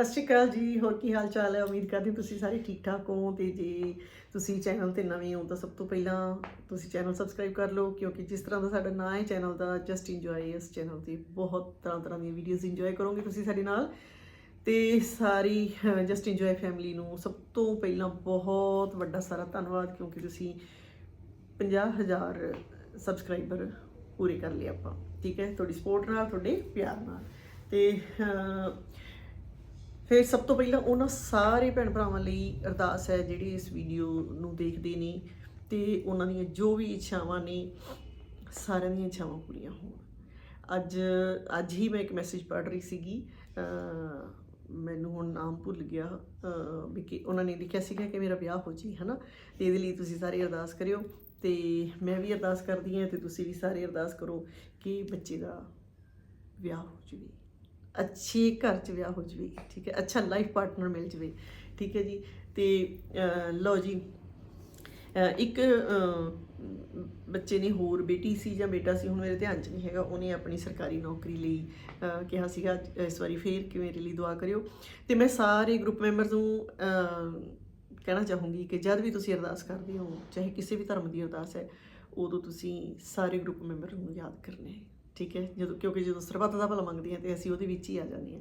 ਸਤਿ ਸ਼੍ਰੀ ਅਕਾਲ ਜੀ, ਹੋਰ ਕੀ ਹਾਲ ਚਾਲ ਹੈ? ਉਮੀਦ ਕਰਦੀ ਤੁਸੀਂ ਸਾਰੇ ਠੀਕ ਠਾਕ ਹੋ ਤੇ ਜੇ ਤੁਸੀਂ ਚੈਨਲ ਤੇ ਨਵੇਂ ਹੋ ਤਾਂ ਸਭ ਤੋਂ ਪਹਿਲਾਂ ਤੁਸੀਂ ਚੈਨਲ ਸਬਸਕ੍ਰਾਈਬ ਕਰ ਲਓ, ਕਿਉਂਕਿ ਜਿਸ ਤਰ੍ਹਾਂ ਦਾ ਸਾਡਾ ਨਾਂ ਹੈ ਚੈਨਲ ਦਾ ਜਸਟ ਇੰਜੋਏ ਇਸ ਚੈਨਲ ਤੇ ਬਹੁਤ ਤਰ੍ਹਾਂ ਤਰ੍ਹਾਂ ਦੀਆਂ ਵੀਡੀਓਜ਼ ਇੰਜੋਏ ਕਰੋਗੇ ਤੁਸੀਂ ਸਾਡੇ ਨਾਲ। ਤੇ ਸਾਰੀ ਜਸਟ ਇੰਜੋਏ ਫੈਮਿਲੀ ਨੂੰ ਸਭ ਤੋਂ ਪਹਿਲਾਂ ਬਹੁਤ ਵੱਡਾ ਸਾਰਾ ਧੰਨਵਾਦ, ਕਿਉਂਕਿ ਤੁਸੀਂ 50000 ਸਬਸਕ੍ਰਾਈਬਰ ਪੂਰੇ ਕਰ ਲਏ ਆਪਾਂ, ਠੀਕ ਹੈ? ਤੁਹਾਡੀ ਸਪੋਰਟ ਨਾਲ, ਤੁਹਾਡੇ ਪਿਆਰ ਨਾਲ। ਤੇ ਫਿਰ ਸਭ ਤੋਂ ਪਹਿਲਾਂ ਉਹਨਾਂ ਸਾਰੇ ਭੈਣ ਭਰਾਵਾਂ ਲਈ ਅਰਦਾਸ ਹੈ ਜਿਹੜੇ ਇਸ ਵੀਡੀਓ ਨੂੰ ਦੇਖਦੇ ਨੇ ਤੇ ਉਹਨਾਂ ਦੀਆਂ ਜੋ ਵੀ ਇੱਛਾਵਾਂ ਨੇ, ਸਾਰਿਆਂ ਦੀਆਂ ਇੱਛਾਵਾਂ ਪੂਰੀਆਂ ਹੋਣ। ਅੱਜ ਅੱਜ ਹੀ ਮੈਂ ਇੱਕ ਮੈਸੇਜ ਪੜ੍ਹ ਰਹੀ ਸੀਗੀ ਮੈਨੂੰ ਹੁਣ ਨਾਮ ਭੁੱਲ ਗਿਆ, ਅਹ ਵੀ ਕਿ ਉਹਨਾਂ ਨੇ ਲਿਖਿਆ ਸੀਗਾ ਕਿ ਮੇਰਾ ਵਿਆਹ ਹੋ ਜੀ ਹਨਾ? ਤੇ ਇਹਦੇ ਲਈ ਤੁਸੀਂ ਸਾਰੇ ਅਰਦਾਸ ਕਰਿਓ ਤੇ ਮੈਂ ਵੀ ਅਰਦਾਸ ਕਰਦੀ ਹਾਂ ਤੇ ਤੁਸੀਂ ਵੀ ਸਾਰੇ ਅਰਦਾਸ ਕਰੋ ਕਿ ਬੱਚੇ ਦਾ ਵਿਆਹ ਹੋ ਜਵੇ। ਅੱਛੇ ਘਰ 'ਚ ਵਿਆਹ ਹੋ ਜਵੇ, ਠੀਕ ਹੈ, ਅੱਛਾ ਲਾਈਫ ਪਾਰਟਨਰ ਮਿਲ ਜਵੇ, ਠੀਕ ਹੈ ਜੀ, ਤੇ ਲਓ ਜੀ ਇੱਕ ਬੱਚੇ ਨੇ ਹੋਰ ਬੇਟੀ ਸੀ ਜਾਂ ਬੇਟਾ ਸੀ, ਹੁਣ ਮੇਰੇ ਧਿਆਨ 'ਚ ਨਹੀਂ ਹੈਗਾ, ਉਹਨੇ ਆਪਣੀ ਸਰਕਾਰੀ ਨੌਕਰੀ ਲਈ ਕਿਹਾ ਸੀਗਾ, ਇਸ ਵਾਰੀ ਫੇਰ ਕਿ ਮੇਰੇ ਲਈ ਦੁਆ ਕਰਿਓ, ਤੇ ਮੈਂ ਸਾਰੇ ਗਰੁੱਪ ਮੈਂਬਰਸ ਨੂੰ ਕਹਿਣਾ ਚਾਹੂੰਗੀ ਕਿ ਜਦ ਵੀ ਤੁਸੀਂ ਅਰਦਾਸ ਕਰਦੇ ਹੋ, ਚਾਹੇ ਕਿਸੇ ਵੀ ਧਰਮ ਦੀ ਅਰਦਾਸ ਹੈ, ਉਦੋਂ ਤੁਸੀਂ ਸਾਰੇ ਗਰੁੱਪ ਮੈਂਬਰ ਨੂੰ ਯਾਦ ਕਰਨਾ ਹੈ। ਠੀਕ ਹੈ, ਜਦੋਂ, ਕਿਉਂਕਿ ਜਦੋਂ ਸਰਬੱਤ ਦਾ ਭਲਾ ਮੰਗਦੇ ਹਾਂ ਤੇ ਅਸੀਂ ਉਹਦੇ ਵਿੱਚ ਹੀ ਆ ਜਾਂਦੇ ਹਾਂ।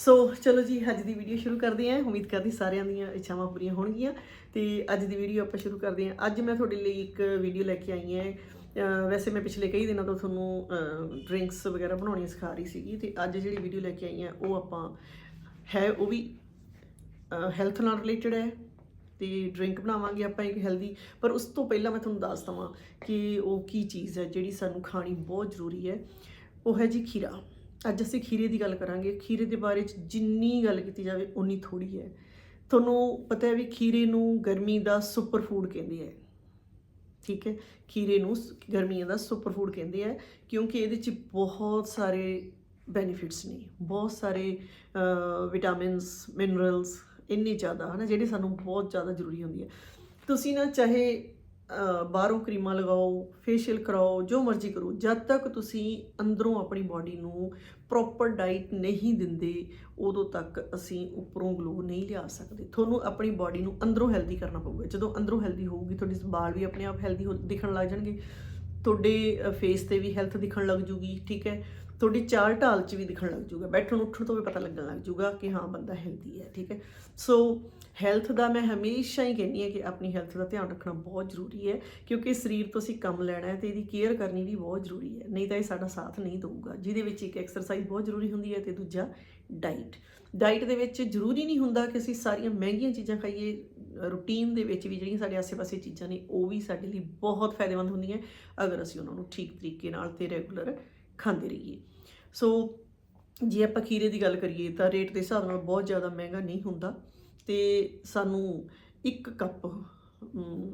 ਸੋ ਚਲੋ ਜੀ, ਅੱਜ ਦੀ ਵੀਡੀਓ ਸ਼ੁਰੂ ਕਰਦੇ ਹਾਂ। ਉਮੀਦ ਕਰਦੀ ਸਾਰਿਆਂ ਦੀਆਂ ਇੱਛਾਵਾਂ ਪੂਰੀਆਂ ਹੋਣਗੀਆਂ। ਤੇ ਅੱਜ ਦੀ ਵੀਡੀਓ ਆਪਾਂ ਸ਼ੁਰੂ ਕਰਦੇ ਹਾਂ। ਅੱਜ ਮੈਂ ਤੁਹਾਡੇ ਲਈ ਇੱਕ ਵੀਡੀਓ ਲੈ ਕੇ ਆਈ ਹਾਂ। ਵੈਸੇ ਮੈਂ ਪਿਛਲੇ ਕਈ ਦਿਨਾਂ ਤੋਂ ਤੁਹਾਨੂੰ ਡਰਿੰਕਸ ਵਗੈਰਾ ਬਣਾਉਣੀ ਸਿਖਾ ਰਹੀ ਸੀਗੀ ਤੇ ਅੱਜ ਜਿਹੜੀ ਵੀਡੀਓ ਲੈ ਕੇ ਆਈ ਹਾਂ, ਉਹ ਆਪਾਂ ਹੈ, ਉਹ ਵੀ ਹੈਲਥ ਨਾਲ ਰਿਲੇਟਡ ਹੈ। ਤੇ ਡਰਿੰਕ ਬਣਾਵਾਂਗੇ ਆਪਾਂ ਇੱਕ ਹੈਲਦੀ ਪਰ ਉਸ ਤੋਂ ਪਹਿਲਾਂ ਮੈਂ ਤੁਹਾਨੂੰ ਦੱਸ ਦਵਾਂ ਕਿ ਉਹ ਕੀ ਚੀਜ਼ ਹੈ ਜਿਹੜੀ ਸਾਨੂੰ ਖਾਣੀ ਬਹੁਤ ਜ਼ਰੂਰੀ ਹੈ। ਉਹ ਹੈ ਜੀ ਖੀਰਾ। ਅੱਜ ਅਸੀਂ ਖੀਰੇ ਦੀ ਗੱਲ ਕਰਾਂਗੇ। ਖੀਰੇ ਦੇ ਬਾਰੇ ਚ ਜਿੰਨੀ ਗੱਲ ਕੀਤੀ ਜਾਵੇ ਉਨੀ ਥੋੜੀ ਹੈ। ਤੁਹਾਨੂੰ ਪਤਾ ਹੈ ਵੀ ਖੀਰੇ ਨੂੰ ਗਰਮੀ ਦਾ ਸੁਪਰ ਫੂਡ ਕਹਿੰਦੇ ਆ ਠੀਕ ਹੈ? ਖੀਰੇ ਨੂੰ ਗਰਮੀਆਂ ਦਾ ਸੁਪਰ ਫੂਡ ਕਹਿੰਦੇ ਆ ਕਿਉਂਕਿ ਇਹਦੇ ਚ ਬਹੁਤ ਸਾਰੇ ਬੈਨੀਫਿਟਸ ਨੇ। ਬਹੁਤ ਸਾਰੇ ਵਿਟਾਮਿਨਸ ਮਿਨਰਲਸ ਇੰਨੇ ਜ਼ਿਆਦਾ ਹਨਾ, ਜਿਹੜੇ ਸਾਨੂੰ ਬਹੁਤ ਜ਼ਿਆਦਾ ਜ਼ਰੂਰੀ ਹੁੰਦੀ ਹੈ। ਤੁਸੀਂ ਨਾ ਚਾਹੇ ਬਾਹਰੋਂ ਕਰੀਮਾਂ ਲਗਾਓ ਫੇਸ਼ੀਅਲ ਕਰਾਓ, ਜੋ ਮਰਜ਼ੀ ਕਰੋ, ਜਦ ਤੱਕ ਤੁਸੀਂ ਅੰਦਰੋਂ ਆਪਣੀ ਬਾਡੀ ਨੂੰ ਪ੍ਰੋਪਰ ਡਾਈਟ ਨਹੀਂ ਦਿੰਦੇ, ਉਦੋਂ ਤੱਕ ਅਸੀਂ ਉੱਪਰੋਂ ਗਲੋ ਨਹੀਂ ਲਿਆ ਸਕਦੇ। ਤੁਹਾਨੂੰ ਆਪਣੀ ਬਾਡੀ ਨੂੰ ਅੰਦਰੋਂ ਹੈਲਦੀ ਕਰਨਾ ਪਊਗਾ। ਜਦੋਂ ਅੰਦਰੋਂ ਹੈਲਦੀ ਹੋਊਗੀ, ਤੁਹਾਡੀ ਵਾਲ ਵੀ ਆਪਣੇ ਆਪ ਹੈਲਦੀ ਦਿਖਣ ਲੱਗ ਜਾਣਗੇ। ਤੁਹਾਡੇ ਫੇਸ ਤੇ ਵੀ ਹੈਲਥ ਦਿਖਣ ਲੱਗ ਜੂਗੀ, ਠੀਕ ਹੈ? ਤੁਹਾਡੀ ਚਾਲ ਢਾਲ 'ਚ ਵੀ ਦਿਖਣ ਲੱਗ ਜੂਗਾ। ਬੈਠਣ ਉੱਠਣ ਤੋਂ ਵੀ ਪਤਾ ਲੱਗਣ ਲੱਗ ਜੂਗਾ ਕਿ ਹਾਂ, ਬੰਦਾ ਹੈਲਦੀ ਹੈ, ਠੀਕ ਹੈ। ਸੋ ਹੈਲਥ ਦਾ ਮੈਂ ਹਮੇਸ਼ਾ ਹੀ ਕਹਿੰਦੀ ਹਾਂ ਕਿ ਆਪਣੀ ਹੈਲਥ ਦਾ ਧਿਆਨ ਰੱਖਣਾ ਬਹੁਤ ਜ਼ਰੂਰੀ ਹੈ, ਕਿਉਂਕਿ ਸਰੀਰ ਤੋਂ ਅਸੀਂ ਕੰਮ ਲੈਣਾ ਹੈ ਤੇ ਇਹਦੀ ਕੇਅਰ ਕਰਨੀ ਵੀ ਬਹੁਤ ਜ਼ਰੂਰੀ ਹੈ। ਨਹੀਂ ਤਾਂ ਇਹ ਸਾਡਾ ਸਾਥ ਨਹੀਂ ਦਊਗਾ, ਜਿਹਦੇ ਵਿੱਚ ਇੱਕ ਐਕਸਰਸਾਈਜ਼ ਬਹੁਤ ਜ਼ਰੂਰੀ ਹੁੰਦੀ ਹੈ ਤੇ ਦੂਜਾ ਡਾਈਟ ਡਾਈਟ ਦੇ ਵਿੱਚ ਜ਼ਰੂਰੀ ਨਹੀਂ ਹੁੰਦਾ ਕਿ ਅਸੀਂ ਸਾਰੀਆਂ ਮਹਿੰਗੀਆਂ ਚੀਜ਼ਾਂ ਖਾਈਏ ਰੂਟੀਨ ਦੇ ਵਿੱਚ ਵੀ ਜਿਹੜੀਆਂ ਸਾਡੇ ਆਸ-ਪਾਸੇ ਚੀਜ਼ਾਂ ਨੇ, ਉਹ ਵੀ ਸਾਡੇ ਲਈ ਬਹੁਤ ਫਾਇਦੇਮੰਦ ਹੁੰਦੀਆਂ। ਅਗਰ ਅਸੀਂ ਉਹਨਾਂ ਨੂੰ ਠੀਕ ਤਰੀਕੇ ਨਾਲ ਤੇ ਰੈਗੂਲਰ ਖਾਂਦੇ ਰਹੀਏ। ਸੋ ਜੇ ਆਪਾਂ ਖੀਰੇ ਦੀ ਗੱਲ ਕਰੀਏ ਤਾਂ ਰੇਟ ਦੇ ਹਿਸਾਬ ਨਾਲ ਬਹੁਤ ਜ਼ਿਆਦਾ ਮਹਿੰਗਾ ਨਹੀਂ ਹੁੰਦਾ ਤੇ ਸਾਨੂੰ ਇੱਕ ਕੱਪ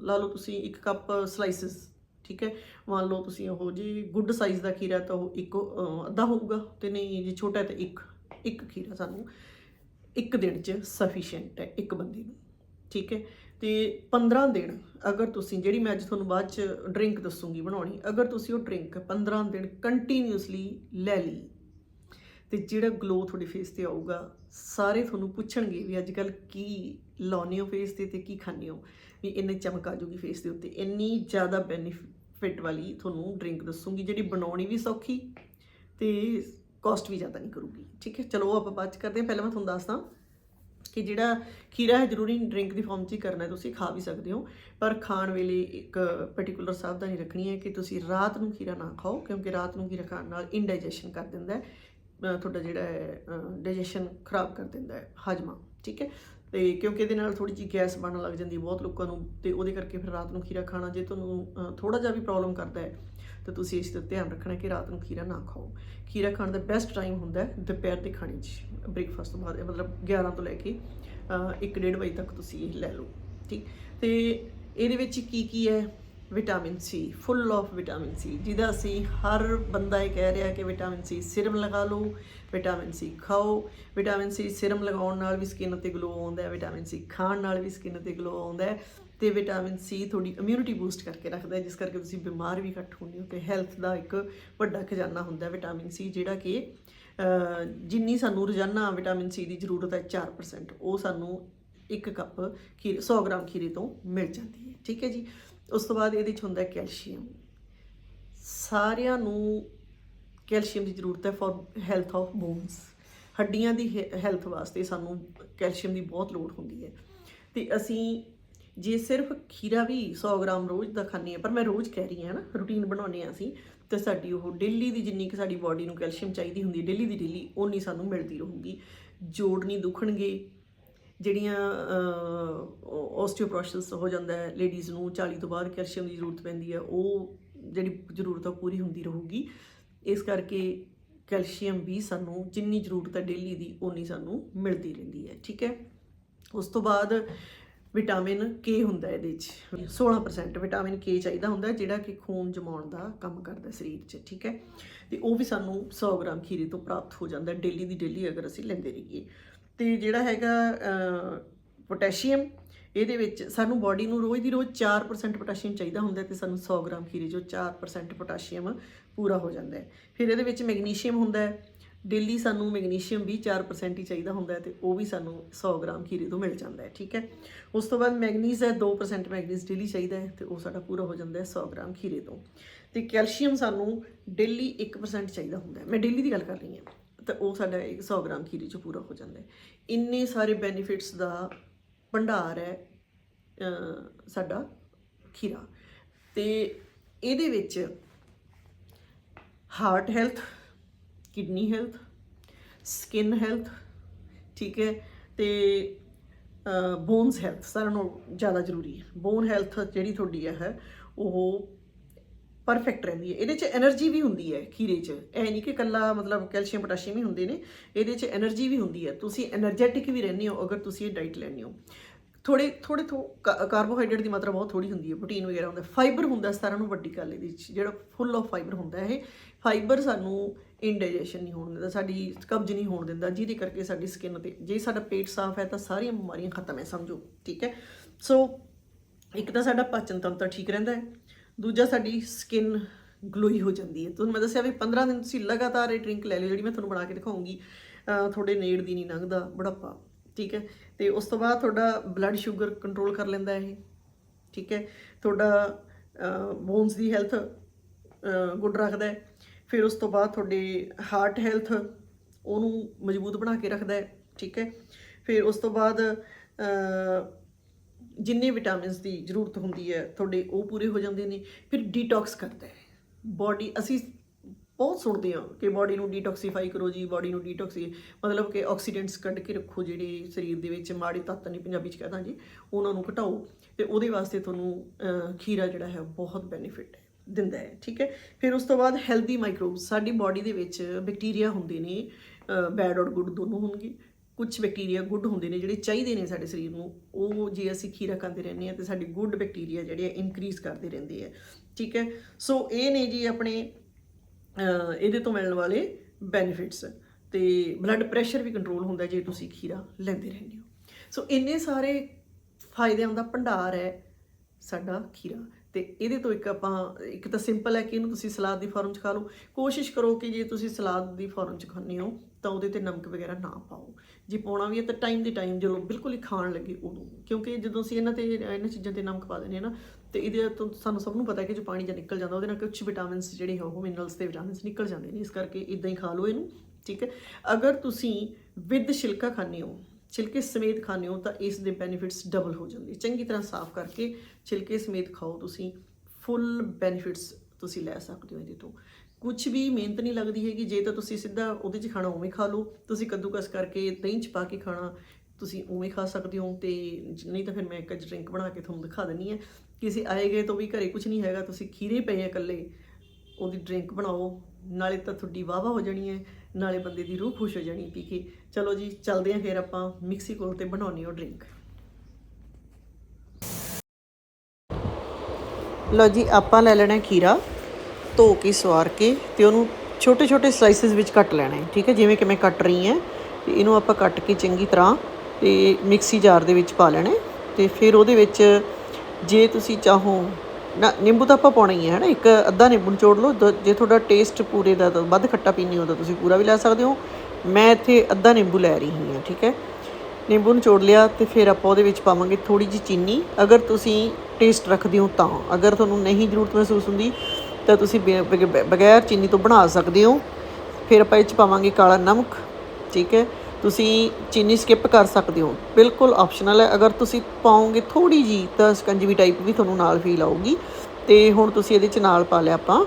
ਲਾ ਲਓ ਤੁਸੀਂ ਇੱਕ ਕੱਪ ਸਲਾਈਸਿਸ ਠੀਕ ਹੈ? ਮੰਨ ਲਓ ਤੁਸੀਂ ਉਹ ਜੇ ਗੁੱਡ ਸਾਈਜ਼ ਦਾ ਖੀਰਾ ਤਾਂ ਉਹ ਇੱਕ ਅੱਧਾ ਹੋਊਗਾ ਤੇ ਨਹੀਂ ਜੇ ਛੋਟਾ ਤਾਂ ਇੱਕ ਇੱਕ ਖੀਰਾ ਸਾਨੂੰ ਇੱਕ ਦਿਨ 'ਚ ਸਫੀਸ਼ੀਐਂਟ ਹੈ ਇੱਕ ਬੰਦੇ ਨੂੰ, ਠੀਕ ਹੈ? ਤੇ 15 ਦਿਨ ਅਗਰ ਤੁਸੀਂ, ਜਿਹੜੀ ਮੈਂ ਅੱਜ ਤੁਹਾਨੂੰ ਬਾਅਦ 'ਚ ਡਰਿੰਕ ਦੱਸੂਗੀ ਬਣਾਉਣੀ, ਅਗਰ ਤੁਸੀਂ ਉਹ ਡਰਿੰਕ 15 ਦਿਨ ਕੰਟੀਨਿਊਸਲੀ ਲੈ ਲਈ, ਤੇ ਜਿਹੜਾ ਗਲੋ ਤੁਹਾਡੇ ਫੇਸ ਤੇ ਆਊਗਾ, ਸਾਰੇ ਤੁਹਾਨੂੰ ਪੁੱਛਣਗੇ ਵੀ ਅੱਜ ਕੱਲ ਕੀ ਲਾਉਂਦੇ ਹੋ ਫੇਸ ਤੇ ਤੇ ਕੀ ਖਾਂਦੇ ਹੋ, ਵੀ ਇੰਨੇ ਚਮਕ ਆ ਜੂਗੀ ਫੇਸ ਦੇ ਉੱਤੇ। ਇੰਨੀ ਜ਼ਿਆਦਾ ਬੈਨੀਫਿਟ ਵਾਲੀ ਤੁਹਾਨੂੰ ਡਰਿੰਕ ਦੱਸੂਗੀ, ਜਿਹੜੀ ਬਣਾਉਣੀ ਵੀ ਸੌਖੀ ਤੇ ਕਾਸਟ ਵੀ ਜ਼ਿਆਦਾ ਨਹੀਂ ਕਰੂਗੀ। ਠੀਕ ਹੈ, ਚਲੋ ਉਹ ਆਪਾਂ ਬਾਅਦ ਚ ਕਰਦੇ ਹਾਂ, ਪਹਿਲਾਂ ਮੈਂ ਤੁਹਾਨੂੰ ਦੱਸਦਾ। ਕਿ ਜਿਹੜਾ ਖੀਰਾ ਹੈ, ਜ਼ਰੂਰੀ ਡਰਿੰਕ ਦੀ ਫਾਰਮ 'ਚ ਹੀ ਕਰਨਾ ਤੁਸੀਂ ਖਾ ਵੀ ਸਕਦੇ ਹੋ। ਪਰ ਖਾਣ ਵੇਲੇ ਇੱਕ ਪਾਰਟਿਕੂਲਰ ਸਾਵਧਾਨੀ ਰੱਖਣੀ ਹੈ ਕਿ ਤੁਸੀਂ ਰਾਤ ਨੂੰ ਖੀਰਾ ਨਾ ਖਾਓ, ਕਿਉਂਕਿ ਰਾਤ ਨੂੰ ਖੀਰਾ ਖਾਣ ਨਾਲ ਇਨਡਾਈਜੈਸ਼ਨ ਕਰ ਦਿੰਦਾ ਹੈ ਤੁਹਾਡਾ ਜਿਹੜਾ ਹੈ ਡਾਈਜੈਸ਼ਨ ਖਰਾਬ ਕਰ ਦਿੰਦਾ ਹੈ, ਹਾਜਮਾ। ਠੀਕ ਹੈ? ਤੇ ਕਿਉਂਕਿ ਇਹਦੇ ਨਾਲ ਥੋੜੀ ਜਿਹੀ ਗੈਸ ਬਣਨ ਲੱਗ ਜਾਂਦੀ ਹੈ ਬਹੁਤ ਲੋਕਾਂ ਨੂੰ ਤੇ ਉਹਦੇ ਕਰਕੇ ਫਿਰ ਰਾਤ ਨੂੰ ਖੀਰਾ ਖਾਣਾ ਜੇ ਤੁਹਾਨੂੰ ਥੋੜਾ ਜਿਹਾ ਵੀ ਪ੍ਰੋਬਲਮ ਕਰਦਾ ਹੈ, ਤਾਂ ਤੁਸੀਂ ਇਸ ਤੇ ਧਿਆਨ ਰੱਖਣਾ ਕਿ ਰਾਤ ਨੂੰ ਖੀਰਾ ਨਾ ਖਾਓ। ਖੀਰਾ ਖਾਣ ਦਾ ਬੈਸਟ ਟਾਈਮ ਹੁੰਦਾ ਹੈ ਦੁਪਹਿਰ ਦੇ ਖਾਣੇ 'ਚ ਬ੍ਰੇਕਫਾਸਟ ਤੋਂ ਬਾਅਦ, ਮਤਲਬ 11 ਤੋਂ ਲੈ ਕੇ 1:30 ਵਜੇ ਤੱਕ ਤੁਸੀਂ ਇਹ ਲੈ ਲਓ, ਠੀਕ? ਤੇ ਇਹਦੇ ਵਿੱਚ ਕੀ ਕੀ ਹੈ? Vitamin C full of vitamin C, ਜਿਹਦਾ ਅਸੀਂ ਹਰ ਬੰਦਾ ਇਹ ਕਹਿ ਰਿਹਾ ਕਿ ਵਿਟਾਮਿਨ ਸੀ ਸਿਰਮ ਲਗਾ ਲਓ, ਵਿਟਾਮਿਨ ਸੀ ਖਾਓ, ਵਿਟਾਮਿਨ ਸੀ ਸਿਰਮ ਲਗਾਉਣ ਨਾਲ ਵੀ ਸਕਿਨ ਤੇ ਗਲੋ ਆਉਂਦਾ ਹੈ ਵਿਟਾਮਿਨ ਸੀ ਖਾਣ ਨਾਲ ਵੀ ਸਕਿਨ ਤੇ ਗਲੋ ਆਉਂਦਾ ਹੈ ਤੇ ਵਿਟਾਮਿਨ ਸੀ ਤੁਹਾਡੀ ਇਮਿਊਨਿਟੀ ਬੂਸਟ ਕਰਕੇ ਰੱਖਦਾ ਹੈ ਜਿਸ ਕਰਕੇ ਤੁਸੀਂ ਬਿਮਾਰ ਵੀ ਘੱਟ ਹੁੰਦੇ ਹੋ ਤੇ ਹੈਲਥ ਦਾ ਇੱਕ ਵੱਡਾ ਖਜ਼ਾਨਾ ਹੁੰਦਾ ਹੈ ਵਿਟਾਮਿਨ ਸੀ, ਜਿਹੜਾ ਕਿ ਜਿੰਨੀ ਸਾਨੂੰ ਰੋਜ਼ਾਨਾ ਵਿਟਾਮਿਨ ਸੀ ਦੀ ਜ਼ਰੂਰਤ ਹੈ 4% ਉਹ ਸਾਨੂੰ ਇੱਕ ਕੱਪ ਖੀਰੇ 100 ਗ੍ਰਾਮ ਖੀਰੇ ਤੋਂ ਮਿਲ ਜਾਂਦੀ ਹੈ, ਠੀਕ ਹੈ ਜੀ? ਉਸ ਤੋਂ ਬਾਅਦ ਇਹਦੇ ਚ ਹੁੰਦਾ ਕੈਲਸ਼ੀਅਮ। ਸਾਰਿਆਂ ਨੂੰ ਕੈਲਸ਼ੀਅਮ ਦੀ ਜ਼ਰੂਰਤ ਹੈ ਫॉर ਹੈਲਥ ਆਫ ਬੋਨਸ ਹੱਡੀਆਂ ਦੀ ਹੈਲਥ ਵਾਸਤੇ ਸਾਨੂੰ ਕੈਲਸ਼ੀਅਮ ਦੀ ਬਹੁਤ ਲੋੜ ਹੁੰਦੀ ਹੈ। ਤੇ ਅਸੀਂ ਜੇ ਸਿਰਫ ਖੀਰਾ ਵੀ 100 ਗ੍ਰਾਮ ਰੋਜ਼ ਦਾ ਖਾਂਦੇ ਹਾਂ, ਪਰ ਮੈਂ ਰੋਜ਼ ਕਹਿ ਰਹੀ ਹਾਂ ਨਾ, ਰੂਟੀਨ ਬਣਾਉਂਦੇ ਹਾਂ ਅਸੀਂ, ਤੇ ਸਾਡੀ ਉਹ ਡੇਲੀ ਦੀ ਜਿੰਨੀ ਕਿ ਸਾਡੀ ਬਾਡੀ ਨੂੰ ਕੈਲਸ਼ੀਅਮ ਚਾਹੀਦੀ ਹੁੰਦੀ ਡੇਲੀ ਦੀ ਡੇਲੀ ਉਨੀ ਸਾਨੂੰ ਮਿਲਦੀ ਰਹੂਗੀ। ਜੋੜ ਨਹੀਂ ਦੁਖਣਗੇ ਜਿਹੜੀਆਂ ਆਸਟੀਓਪੋਰੋਸਿਸ ਹੋ ਜਾਂਦਾ ਹੈ ਲੇਡੀਜ਼ ਨੂੰ 40 ਤੋਂ ਬਾਅਦ ਕੈਲਸ਼ੀਅਮ ਦੀ ਜ਼ਰੂਰਤ ਪੈਂਦੀ ਹੈ, ਉਹ ਜਿਹੜੀ ਜ਼ਰੂਰਤ ਆ ਉਹ ਪੂਰੀ ਹੁੰਦੀ ਰਹੂਗੀ। ਇਸ ਕਰਕੇ ਕੈਲਸ਼ੀਅਮ ਵੀ ਸਾਨੂੰ ਜਿੰਨੀ ਜ਼ਰੂਰਤ ਹੈ ਡੇਲੀ ਦੀ ਉਨੀ ਸਾਨੂੰ ਮਿਲਦੀ ਰਹਿੰਦੀ ਹੈ, ਠੀਕ ਹੈ? ਉਸ ਤੋਂ ਬਾਅਦ ਵਿਟਾਮਿਨ ਕੇ ਹੁੰਦਾ ਇਹਦੇ ਵਿੱਚ। 16% ਵਿਟਾਮਿਨ ਕੇ ਚਾਹੀਦਾ ਹੁੰਦਾ ਜਿਹੜਾ ਕਿ ਖੂਨ ਜਮਾਉਣ ਦਾ ਕੰਮ ਕਰਦਾ ਸਰੀਰ 'ਚ, ਠੀਕ ਹੈ? ਤੇ ਉਹ ਵੀ ਸਾਨੂੰ 100 ਗ੍ਰਾਮ ਖੀਰੇ ਤੋਂ ਪ੍ਰਾਪਤ ਹੋ ਜਾਂਦਾ ਡੇਲੀ ਦੀ ਡੇਲੀ ਅਗਰ ਅਸੀਂ ਲੈਂਦੇ ਰਹੀਏ। ਤੇ ਜਿਹੜਾ ਹੈਗਾ ਪੋਟਾਸ਼ੀਅਮ, ਇਹਦੇ ਵਿੱਚ ਸਾਨੂੰ ਬਾਡੀ ਨੂੰ ਰੋਜ਼ ਦੀ ਰੋਜ਼ 4% ਪੋਟਾਸ਼ੀਅਮ ਚਾਹੀਦਾ ਹੁੰਦਾ ਹੈ ਤੇ ਸਾਨੂੰ 100 ਗ੍ਰਾਮ ਖੀਰੇ ਚੋਂ 4% ਪੋਟਾਸ਼ੀਅਮ ਪੂਰਾ ਹੋ ਜਾਂਦਾ ਹੈ। ਫਿਰ ਇਹਦੇ ਵਿੱਚ ਮੈਗਨੀਸ਼ੀਅਮ ਹੁੰਦਾ ਹੈ ਡੇਲੀ ਸਾਨੂੰ ਮੈਗਨੀਸ਼ੀਅਮ ਵੀ 4% ਹੀ ਚਾਹੀਦਾ ਹੁੰਦਾ ਹੈ ਤੇ ਉਹ ਵੀ ਸਾਨੂੰ 100 ਗ੍ਰਾਮ ਖੀਰੇ ਤੋਂ ਮਿਲ ਜਾਂਦਾ ਹੈ, ਠੀਕ ਹੈ। ਉਸ ਤੋਂ ਬਾਅਦ ਮੈਗਨੀਜ਼ ਹੈ 2% ਮੈਗਨੀਜ਼ ਡੇਲੀ ਚਾਹੀਦਾ ਹੈ ਤੇ ਉਹ ਸਾਡਾ ਪੂਰਾ ਹੋ ਜਾਂਦਾ ਹੈ 100 ਗ੍ਰਾਮ ਖੀਰੇ ਤੋਂ। ਤੇ ਕੈਲਸ਼ੀਅਮ ਸਾਨੂੰ ਡੇਲੀ 1% ਚਾਹੀਦਾ ਹੁੰਦਾ ਹੈ। ਮੈਂ ਡੇਲੀ ਦੀ ਗੱਲ ਕਰ ਰਹੀ ਹਾਂ। ਤਾਂ ਉਹ ਸਾਡਾ 100 ਗ੍ਰਾਮ ਖੀਰੇ ਚ ਪੂਰਾ ਹੋ ਜਾਂਦਾ ਹੈ। ਇੰਨੇ ਸਾਰੇ ਬੈਨੀਫਿਟਸ ਦਾ ਭੰਡਾਰ ਹੈ ਸਾਡਾ ਖੀਰਾ। ਤੇ ਇਹਦੇ ਵਿੱਚ heart health kidney health skin health ਠੀਕ ਹੈ, ਤੇ ਬੋਨਸ ਹੈਲਥ ਸਾਰਿਆਂ ਨਾਲੋਂ ਜ਼ਿਆਦਾ ਜ਼ਰੂਰੀ ਹੈ। ਬੋਨ ਹੈਲਥ ਜਿਹੜੀ ਤੁਹਾਡੀ ਹੈ, ਉਹ ਪਰਫੈਕਟ ਰਹਿੰਦੀ ਹੈ। ਇਹਦੇ 'ਚ એનર્ਜੀ ਵੀ ਹੁੰਦੀ ਹੈ ਖੀਰੇ 'ਚ। ਇਹ ਨਹੀਂ ਕਿ ਕੱਲਾ ਮਤਲਬ ਕੈਲਸ਼ੀਅਮ ਪੋਟਾਸ਼ੀਅਮ ਹੀ ਹੁੰਦੇ ਨੇ। ਇਹਦੇ 'ਚ એનર્ਜੀ ਵੀ ਹੁੰਦੀ ਹੈ। ਤੁਸੀਂ એનર્ਜੈਟਿਕ ਵੀ ਰਹਿੰਦੇ ਹੋ ਅਗਰ ਤੁਸੀਂ ਇਹ ਡਾਈਟ ਲੈਣੀ ਹੋ। ਥੋੜੇ ਥੋੜੇ ਥੋ ਕਾਰਬੋਹਾਈਡਰੇਟ ਦੀ ਮਾਤਰਾ ਬਹੁਤ ਥੋੜੀ ਹੁੰਦੀ ਹੈ। ਪ੍ਰੋਟੀਨ ਵਗੈਰਾ ਹੁੰਦਾ। ਫਾਈਬਰ ਹੁੰਦਾ ਸਾਰਿਆਂ ਨੂੰ ਵੱਡੀ ਗੱਲ ਇਹਦੇ ਵਿੱਚ ਜਿਹੜਾ ਫੁੱਲ ਆਫ ਫਾਈਬਰ ਹੁੰਦਾ ਇਹ ਫਾਈਬਰ ਸਾਨੂੰ ਇਨਡਾਈਜੈਸ਼ਨ ਨਹੀਂ ਹੋਣ ਦਿੰਦਾ, ਸਾਡੀ ਕਬਜ਼ ਨਹੀਂ ਹੋਣ ਦਿੰਦਾ, ਜਿਹਦੇ ਕਰਕੇ ਸਾਡੀ ਸਕਿਨ ਤੇ ਜੇ ਸਾਡਾ ਪੇਟ ਸਾਫ਼ ਹੈ ਤਾਂ ਸਾਰੀਆਂ ਬਿਮਾਰੀਆਂ ਖਤਮ ਹੈ, ਸਮਝੋ। ਠੀਕ ਹੈ? ਸੋ ਇੱਕ ਤਾਂ ਸਾਡਾ ਪਾਚਨ ਤੰਤਰ ਠੀਕ ਰਹਿੰਦਾ ਹੈ। ਦੂਜਾ ਸਾਡੀ ਸਕਿਨ ਗਲੋਈ ਹੋ ਜਾਂਦੀ ਹੈ। ਤੁਹਾਨੂੰ ਮੈਂ ਦੱਸਿਆ ਵੀ 15 ਦਿਨ ਤੁਸੀਂ ਲਗਾਤਾਰ ਇਹ ਡਰਿੰਕ ਲੈ ਲਿਓ, ਜਿਹੜੀ ਮੈਂ ਤੁਹਾਨੂੰ ਬਣਾ ਕੇ ਦਿਖਾਉਂਗੀ। ਤੁਹਾਡੇ ਨੇੜ ਦੀ ਨਹੀਂ ਲੰਘਦਾ ਬੁਢਾਪਾ, ਠੀਕ ਹੈ? ਤੇ ਉਸ ਤੋਂ ਬਾਅਦ ਤੁਹਾਡਾ ਬਲੱਡ ਸ਼ੂਗਰ ਕੰਟਰੋਲ ਕਰ ਲੈਂਦਾ ਇਹ, ਠੀਕ ਹੈ? ਤੁਹਾਡਾ ਬੋਨਸ ਦੀ ਹੈਲਥ ਗੁੱਡ ਰੱਖਦਾ ਹੈ। ਫਿਰ ਉਸ ਤੋਂ ਬਾਅਦ ਤੁਹਾਡੇ ਹਾਰਟ ਹੈਲਥ ਉਹਨੂੰ ਮਜ਼ਬੂਤ ਬਣਾ ਕੇ ਰੱਖਦਾ ਹੈ, ਠੀਕ ਹੈ? ਫਿਰ ਉਸ ਤੋਂ ਬਾਅਦ ਜਿੰਨੇ ਵਿਟਾਮਿਨਸ ਦੀ ਜ਼ਰੂਰਤ ਹੁੰਦੀ ਹੈ, ਤੁਹਾਡੇ ਉਹ ਪੂਰੇ ਹੋ ਜਾਂਦੇ ਨੇ, ਫਿਰ ਡੀਟੌਕਸ ਕਰਦਾ ਹੈ। ਬਾਡੀ ਅਸੀਂ ਬਹੁਤ ਸੁਣਦੇ ਹਾਂ ਕਿ ਬਾਡੀ ਨੂੰ ਡੀਟੌਕਸੀਫਾਈ ਕਰੋ ਜੀ ਬਾਡੀ ਨੂੰ ਡੀਟੌਕਸੀ ਮਤਲਬ ਕਿ ਆਕਸੀਡੈਂਟਸ ਕੱਢ ਕੇ ਰੱਖੋ ਜਿਹੜੇ ਸਰੀਰ ਦੇ ਵਿੱਚ ਮਾੜੇ ਤੱਤ ਨੇ, ਪੰਜਾਬੀ ਚ ਕਹਦਾ ਜੀ, ਉਹਨਾਂ ਨੂੰ ਘਟਾਓ ਤੇ ਉਹਦੇ ਵਾਸਤੇ ਤੁਹਾਨੂੰ ਖੀਰਾ ਜਿਹੜਾ ਹੈ ਬਹੁਤ ਬੈਨੀਫਿਟ ਹੈ, ਦਿੰਦਾ ਹੈ, ਠੀਕ ਹੈ? ਫਿਰ ਉਸ ਤੋਂ ਬਾਅਦ ਹੈਲਦੀ ਮਾਈਕਰੋਬਸ ਸਾਡੀ ਬਾਡੀ ਦੇ ਵਿੱਚ ਬੈਕਟੀਰੀਆ ਹੁੰਦੇ ਨੇ ਬੈਡ ਔਰ ਗੁੱਡ ਦੋਨੋਂ ਹੋਣਗੇ। ਕੁਝ ਬੈਕਟੀਰੀਆ ਗੁੱਡ ਹੁੰਦੇ ਨੇ ਜਿਹੜੇ ਚਾਹੀਦੇ ਨੇ ਸਾਡੇ ਸਰੀਰ ਨੂੰ, ਉਹ ਜੇ ਅਸੀਂ ਖੀਰਾ ਖਾਂਦੇ ਰਹਿੰਦੇ ਆ ਤੇ ਸਾਡੇ ਗੁੱਡ ਬੈਕਟੀਰੀਆ ਜਿਹੜੇ ਆ ਇਨਕਰੀਜ਼ ਕਰਦੇ ਰਹਿੰਦੇ ਆ, ਠੀਕ ਹੈ? ਸੋ ਇਹ ਨੇ ਜੀ ਆਪਣੇ ਇਹਦੇ ਤੋਂ ਮਿਲਣ ਵਾਲੇ ਬੈਨੀਫਿਟਸ ਤੇ ਬਲੱਡ ਪ੍ਰੈਸ਼ਰ ਵੀ ਕੰਟਰੋਲ ਹੁੰਦਾ ਜੇ ਤੁਸੀਂ ਖੀਰਾ ਲੈਂਦੇ ਰਹਿੰਦੇ ਹੋ। ਸੋ ਇੰਨੇ ਸਾਰੇ ਫਾਇਦਿਆਂ ਦਾ ਭੰਡਾਰ ਹੈ ਸਾਡਾ ਖੀਰਾ ਤੇ ਇਹਦੇ ਤੋਂ ਇੱਕ ਆਪਾਂ, ਇੱਕ ਤਾਂ ਸਿੰਪਲ ਹੈ ਕਿ ਇਹਨੂੰ ਤੁਸੀਂ ਸਲਾਦ ਦੀ ਫਾਰਮ 'ਚ ਖਾ ਲਓ। ਕੋਸ਼ਿਸ਼ ਕਰੋ ਕਿ ਜੇ ਤੁਸੀਂ ਸਲਾਦ ਦੀ ਫਾਰਮ 'ਚ ਖਾਂਦੇ ਹੋ ਤਾਂ ਉਹਦੇ ਤੇ ਨਮਕ ਵਗੈਰਾ ਨਾ ਪਾਓ। ਜੇ ਪਾਉਣਾ ਵੀ ਹੈ ਤਾਂ ਟਾਈਮ ਦੇ ਟਾਈਮ ਜਦੋਂ ਬਿਲਕੁਲ ਹੀ ਖਾਣ ਲੱਗੇ ਉਦੋਂ। ਕਿਉਂਕਿ ਜਦੋਂ ਅਸੀਂ ਇਹਨਾਂ ਤੇ, ਇਹਨਾਂ ਚੀਜ਼ਾਂ ਤੇ ਨਮਕ ਪਾ ਦਿੰਦੇ ਹਾਂ ਨਾ, ਤੇ ਇਹਦੇ ਤੋਂ ਸਾਨੂੰ ਸਭ ਨੂੰ ਪਤਾ ਹੈ ਕਿ ਜੋ ਪਾਣੀ ਜਾਂ ਨਿਕਲ ਜਾਂਦਾ, ਉਹਦੇ ਨਾਲ ਕੁਝ ਵਿਟਾਮਿਨਸ ਜਿਹੜੇ ਹੈ ਉਹ ਮਿਨਰਲਸ ਤੇ ਵਿਟਾਮਿਨਸ ਨਿਕਲ ਜਾਂਦੇ ਨੇ। ਇਸ ਕਰਕੇ ਇਦਾਂ ਹੀ ਖਾ ਲਓ ਇਹਨੂੰ, ਠੀਕ ਹੈ? ਅਗਰ ਤੁਸੀਂ ਵਿਦ ਛਿਲਕਾ ਖਾਂਦੇ ਹੋ, ਛਿਲਕੇ ਸਮੇਤ ਖਾਂਦੇ ਹੋ, ਤਾਂ ਇਸ ਦੇ ਬੈਨੀਫਿਟਸ ਡਬਲ ਹੋ ਜਾਂਦੇ। ਚੰਗੀ ਤਰ੍ਹਾਂ ਸਾਫ਼ ਕਰਕੇ ਛਿਲਕੇ ਸਮੇਤ ਖਾਓ ਤੁਸੀਂ। ਫੁੱਲ ਬੈਨੀਫਿਟਸ ਤੁਸੀਂ ਲੈ ਸਕਦੇ ਹੋ ਇਹਦੇ ਤੋਂ। ਕੁਝ ਵੀ ਮਿਹਨਤ ਨਹੀਂ ਲੱਗਦੀ ਹੈਗੀ, ਜੇ ਤਾਂ ਤੁਸੀਂ ਸਿੱਧਾ ਉਹਦੇ 'ਚ ਖਾਣਾ ਉਵੇਂ ਖਾ ਲਓ, ਤੁਸੀਂ ਕੱਦੂਕਸ ਕਰਕੇ ਦਹੀਂ 'ਚ ਪਾ ਕੇ ਖਾਣਾ, ਤੁਸੀਂ ਉਵੇਂ ਖਾ ਸਕਦੇ ਹੋ ਤੇ ਨਹੀਂ ਤਾਂ ਫਿਰ ਮੈਂ ਇੱਕ ਡਰਿੰਕ ਬਣਾ ਕੇ ਤੁਹਾਨੂੰ ਦਿਖਾ ਦਿੰਨੀ ਹੈ। ਕਿਸੇ ਆਏ ਗਏ ਤੋਂ ਵੀ ਘਰੇ ਕੁਝ ਨਹੀਂ ਹੈਗਾ, ਤੁਸੀਂ ਖੀਰੇ ਪਏ ਆ ਇਕੱਲੇ, ਉਹਦੀ ਡਰਿੰਕ ਬਣਾਓ, ਨਾਲੇ ਤਾਂ ਤੁਹਾਡੀ ਵਾਵਾ ਹੋ ਜਾਣੀ ਹੈ, ਨਾਲੇ ਬੰਦੇ ਦੀ ਰੂਹ ਖੁਸ਼ ਹੋ ਜਾਣੀ ਪੀ ਕੇ। ਚਲੋ ਜੀ, ਚੱਲਦੇ ਹਾਂ ਫਿਰ ਆਪਾਂ ਮਿਕਸੀ ਕੋਲ ਤੇ ਬਣਾਉਣੀ ਉਹ ਡਰਿੰਕ ਲਓ ਜੀ, ਆਪਾਂ ਲੈ ਲੈਣਾ ਖੀਰਾ। ਧੋ ਕੇ, ਸਵਾਰ ਕੇ ਤੇ ਉਹਨੂੰ ਛੋਟੇ ਛੋਟੇ ਸਲਾਈਸਿਸ ਵਿੱਚ ਕੱਟ ਲੈਣਾ ਹੈ, ਠੀਕ ਹੈ? ਜਿਵੇਂ ਕਿ ਮੈਂ ਕੱਟ ਰਹੀ ਹਾਂ, ਤੇ ਇਹਨੂੰ ਆਪਾਂ ਕੱਟ ਕੇ ਚੰਗੀ ਤਰ੍ਹਾਂ ਤੇ ਮਿਕਸੀ ਜਾਰ ਦੇ ਵਿੱਚ ਪਾ ਲੈਣਾ ਹੈ ਤੇ ਫਿਰ ਉਹਦੇ ਵਿੱਚ ਜੇ ਤੁਸੀਂ ਚਾਹੋ, ਨਾ, ਨਿੰਬੂ ਤਾਂ ਆਪਾਂ ਪਾਉਣਾ ਹੀ ਹੈ ਨਾ ਇੱਕ ਅੱਧਾ ਨਿੰਬੂ ਨਿਚੋੜ ਲਓ, ਦ- ਜੇ ਤੁਹਾਡਾ ਟੇਸਟ ਪੂਰੇ ਦਾ, ਤਾਂ ਵੱਧ ਖੱਟਾ ਪੀਣੀ ਹੋ ਤੁਸੀਂ ਪੂਰਾ ਵੀ ਲੈ ਸਕਦੇ ਹੋ। ਮੈਂ ਇੱਥੇ ਅੱਧਾ ਨਿੰਬੂ ਲੈ ਰਹੀ ਹਾਂ, ਠੀਕ ਹੈ? ਨਿੰਬੂ ਨਿਚੋੜ ਲਿਆ ਤੇ ਫਿਰ ਆਪਾਂ ਉਹਦੇ ਵਿੱਚ ਪਾਵਾਂਗੇ ਥੋੜੀ ਜਿਹੀ ਚੀਨੀ। ਅਗਰ ਤੁਸੀਂ ਟੇਸਟ ਰੱਖਦੇ ਹੋ ਤਾਂ, ਅਗਰ ਤੁਹਾਨੂੰ ਨਹੀਂ ਜ਼ਰੂਰਤ ਮਹਿਸੂਸ ਹੁੰਦੀ ਤਾਂ ਤੁਸੀਂ ਬੇ- ਬਗ- ਬਗੈਰ ਚੀਨੀ ਤੋਂ ਬਣਾ ਸਕਦੇ ਹੋ। ਫਿਰ ਆਪਾਂ ਇਹ ਚ ਪਾਵਾਂਗੇ ਕਾਲਾ ਨਮਕ, ਠੀਕ ਹੈ। ਤੁਸੀਂ ਚੀਨੀ ਸਕਿਪ ਕਰ ਸਕਦੇ ਹੋ। ਬਿਲਕੁਲ ਆਪਸ਼ਨਲ ਹੈ। ਅਗਰ ਤੁਸੀਂ ਪਾਓਗੇ ਥੋੜੀ ਜੀ ਤਾਂ ਸਕੰਜਵੀ ਟਾਈਪ ਵੀ ਤੁਹਾਨੂੰ ਨਾਲ ਫੀਲ ਆਊਗੀ। ਤੇ ਹੁਣ ਤੁਸੀਂ ਇਹਦੇ ਚ ਨਾਲ ਪਾ ਲਿਆ ਆਪਾਂ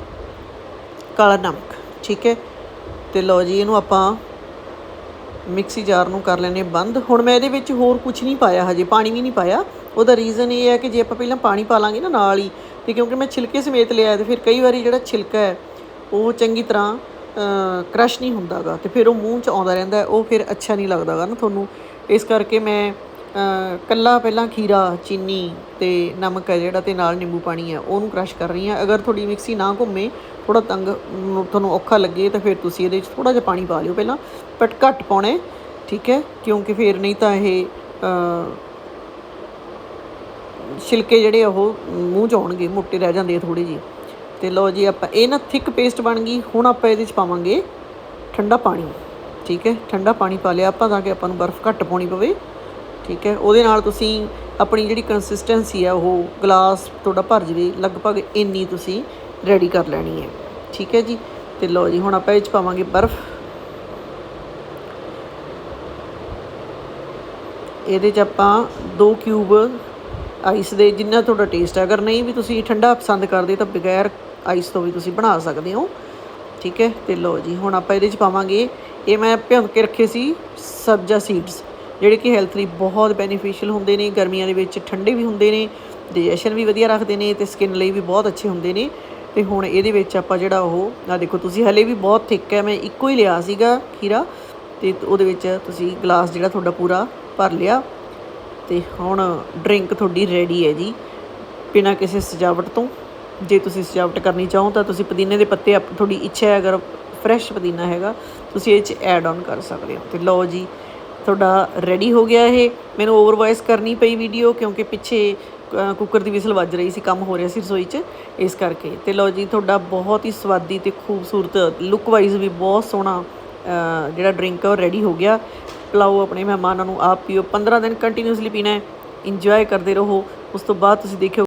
ਕਾਲਾ ਨਮਕ, ਠੀਕ ਹੈ। ਤੇ ਲਓ ਜੀ, ਇਹਨੂੰ ਆਪਾਂ ਮਿਕਸੀ ਜਾਰ ਨੂੰ ਕਰ ਲੈਨੇ ਬੰਦ। ਹੁਣ ਮੈਂ ਇਹਦੇ ਵਿੱਚ ਹੋਰ ਕੁਝ ਨਹੀਂ ਪਾਇਆ ਹਜੇ, ਪਾਣੀ ਵੀ ਨਹੀਂ ਪਾਇਆ। ਉਹਦਾ ਰੀਜ਼ਨ ਇਹ ਹੈ ਕਿ ਜੇ ਆਪਾਂ ਪਹਿਲਾਂ ਪਾਣੀ ਪਾ ਲਾਂਗੇ ਨਾ ਨਾਲ ਹੀ ਤੇ ਕਿਉਂਕਿ ਮੈਂ ਛਿਲਕੇ ਸਮੇਤ ਲਿਆ ਤੇ ਫਿਰ ਕਈ ਵਾਰੀ ਜਿਹੜਾ ਛਿਲਕਾ ਹੈ ਉਹ ਚੰਗੀ ਤਰ੍ਹਾਂ ਕ੍ਰਸ਼ ਨਹੀਂ ਹੁੰਦਾਗਾ ਤੇ ਫਿਰ ਉਹ ਮੂੰਹ 'ਚ ਆਉਂਦਾ ਰਹਿੰਦਾ ਉਹ ਫਿਰ ਅੱਛਾ ਨਹੀਂ ਲੱਗਦਾਗਾ ਨਾ ਤੁਹਾਨੂੰ। ਇਸ ਕਰਕੇ ਮੈਂ ਅ, ਕੱਲਾ ਪਹਿਲਾਂ ਖੀਰਾ ਚੀਨੀ ਤੇ ਨਮਕ ਹੈ ਜਿਹੜਾ ਤੇ ਨਾਲ ਨਿੰਬੂ ਪਾਣੀ ਹੈ ਉਹਨੂੰ ਕ੍ਰਸ਼ ਕਰ ਰਹੀ ਹਾਂ। ਅਗਰ ਤੁਹਾਡੀ ਮਿਕਸੀ ਨਾ ਘੁੰਮੇ ਥੋੜਾ ਤੰਗ ਤੁਹਾਨੂੰ ਔਖਾ ਲੱਗੇ ਤਾਂ ਫਿਰ ਤੁਸੀਂ ਇਹਦੇ ਵਿੱਚ ਥੋੜਾ ਜਿਹਾ ਪਾਣੀ ਪਾ ਲਿਓ ਪਹਿਲਾਂ ਬਟ ਘੱਟ ਪਾਉਣਾ ਠੀਕ ਹੈ? ਕਿਉਂਕਿ ਫਿਰ ਨਹੀਂ ਤਾਂ ਇਹ ਛਿਲਕੇ ਜਿਹੜੇ ਆ ਉਹ ਮੂੰਹ 'ਚ ਆਉਣਗੇ, ਮੋਟੇ ਰਹਿ ਜਾਂਦੇ ਆ ਥੋੜੇ ਜਿਹੇ। ਤੇ ਲਓ ਜੀ ਆਪਾਂ, ਇਹ ਨਾ ਥਿਕ ਪੇਸਟ ਬਣ ਗਈ, ਹੁਣ ਆਪਾਂ ਇਹਦੇ 'ਚ ਪਾਵਾਂਗੇ ਠੰਡਾ ਪਾਣੀ। ਠੀਕ ਹੈ, ਠੰਡਾ ਪਾਣੀ ਪਾ ਲਿਆ ਆਪਾਂ ਤਾਂ ਕਿ ਆਪਾਂ ਨੂੰ ਬਰਫ਼ ਘੱਟ ਪਾਉਣੀ ਪਵੇ। ਠੀਕ ਹੈ, ਉਹਦੇ ਨਾਲ ਤੁਸੀਂ ਆਪਣੀ ਜਿਹੜੀ ਕੰਸਿਸਟੈਂਸੀ ਆ, ਉਹ ਗਲਾਸ ਤੁਹਾਡਾ ਭਰ ਜਵੇ, ਲਗਭਗ ਇੰਨੀ ਤੁਸੀਂ ਰੈਡੀ ਕਰ ਲੈਣੀ ਹੈ। ਠੀਕ ਹੈ ਜੀ, ਤੇ ਲਓ ਜੀ, ਹੁਣ ਆਪਾਂ ਇਹ 'ਚ ਪਾਵਾਂਗੇ ਬਰਫ਼। ਇਹਦੇ 'ਚ ਆਪਾਂ 2 ਕਿਊਬ ਆਈਸ ਦੇ ਜਿੰਨਾ ਤੁਹਾਡਾ ਟੇਸਟ ਹੈ। ਅਗਰ ਨਹੀਂ ਵੀ ਤੁਸੀਂ ਠੰਡਾ ਪਸੰਦ ਕਰਦੇ ਤਾਂ ਬਗੈਰ ਆਈਸ ਤੋਂ ਵੀ ਤੁਸੀਂ ਬਣਾ ਸਕਦੇ ਹੋ। ਠੀਕ ਹੈ? ਤੇ ਲਓ ਜੀ, ਹੁਣ ਆਪਾਂ ਇਹਦੇ 'ਚ ਪਾਵਾਂਗੇ। ਇਹ ਮੈਂ ਭਿਉਂਕ ਕੇ ਰੱਖੇ ਸੀ ਸਬਜ਼ਾ ਸੀਡਸ ਜਿਹੜੇ ਕਿ ਹੈਲਥ ਲਈ ਬਹੁਤ ਬੈਨੀਫੀਸ਼ੀਅਲ ਹੁੰਦੇ ਨੇ। ਗਰਮੀਆਂ ਦੇ ਵਿੱਚ ਠੰਡੇ ਵੀ ਹੁੰਦੇ ਨੇ ਡਾਈਜੈਸ਼ਨ ਵੀ ਵਧੀਆ ਰੱਖਦੇ ਨੇ ਤੇ ਸਕਿਨ ਲਈ ਵੀ ਬਹੁਤ ਅੱਛੇ ਹੁੰਦੇ ਨੇ। ਤੇ ਹੁਣ ਇਹਦੇ ਵਿੱਚ ਆਪਾਂ ਜਿਹੜਾ ਉਹ ਆ ਦੇਖੋ, ਤੁਸੀਂ ਹਲੇ ਵੀ ਬਹੁਤ ਥਿੱਕ ਹੈ। ਮੈਂ ਇੱਕੋ ਹੀ ਲਿਆ ਸੀਗਾ ਖੀਰਾ ਤੇ ਉਹਦੇ ਵਿੱਚ ਤੁਸੀਂ ਗਲਾਸ ਜਿਹੜਾ ਤੁਹਾਡਾ ਪੂਰਾ ਭਰ ਲਿਆ। ਤੇ ਹੁਣ ਡਰਿੰਕ ਤੁਹਾਡੀ ਰੈਡੀ ਹੈ ਜੀ। ਬਿਨਾਂ ਕਿਸੇ ਸਜਾਵਟ ਤੋਂ। ਜੇ ਤੁਸੀਂ ਸਜਾਵਟ ਕਰਨੀ ਚਾਹੋ ਤਾਂ ਤੁਸੀਂ ਪੁਦੀਨੇ ਦੇ ਪੱਤੇ ਆਪ- ਤੁਹਾਡੀ ਇੱਛਾ ਹੈ ਅਗਰ ਫਰੈਸ਼ ਪੁਦੀਨਾ ਹੈਗਾ ਤੁਸੀਂ ਇਹ ਚ ਐਡ ਆਨ ਕਰ ਸਕਦੇ ਹੋ। ਤੇ ਲਓ ਜੀ ਤੁਹਾਡਾ ਰੈਡੀ ਹੋ ਗਿਆ ਇਹ। ਮੈਨੂੰ ਓਵਰ ਵੌਇਸ ਕਰਨੀ ਪਈ ਵੀਡੀਓ ਕਿਉਂਕਿ ਪਿੱਛੇ ਅ, ਕੁੱਕਰ ਦੀ ਵਿਸਲ ਵੱਜ ਰਹੀ ਸੀ ਕੰਮ ਹੋ ਰਿਹਾ ਸੀ ਰਸੋਈ 'ਚ ਇਸ ਕਰਕੇ। ਤੇ ਲਓ ਜੀ ਤੁਹਾਡਾ ਬਹੁਤ ਹੀ ਸਵਾਦੀ ਤੇ ਖੂਬਸੂਰਤ ਲੁੱਕ ਵਾਈਜ਼ ਵੀ ਬਹੁਤ ਸੋਹਣਾ ਜਿਹੜਾ ਡਰਿੰਕ ਹੈ ਉਹ ਰੈਡੀ ਹੋ ਗਿਆ। ਪਿਲਾਓ ਆਪਣੇ ਮਹਿਮਾਨਾਂ ਨੂੰ, ਆਪ ਪੀਓ। 15 ਦਿਨ ਕੰਟੀਨਿਊਸਲੀ ਪੀਣਾ ਇੰਜੋਏ ਕਰਦੇ ਰਹੋ। ਉਸ ਤੋਂ ਬਾਅਦ ਤੁਸੀਂ ਦੇਖਿਓ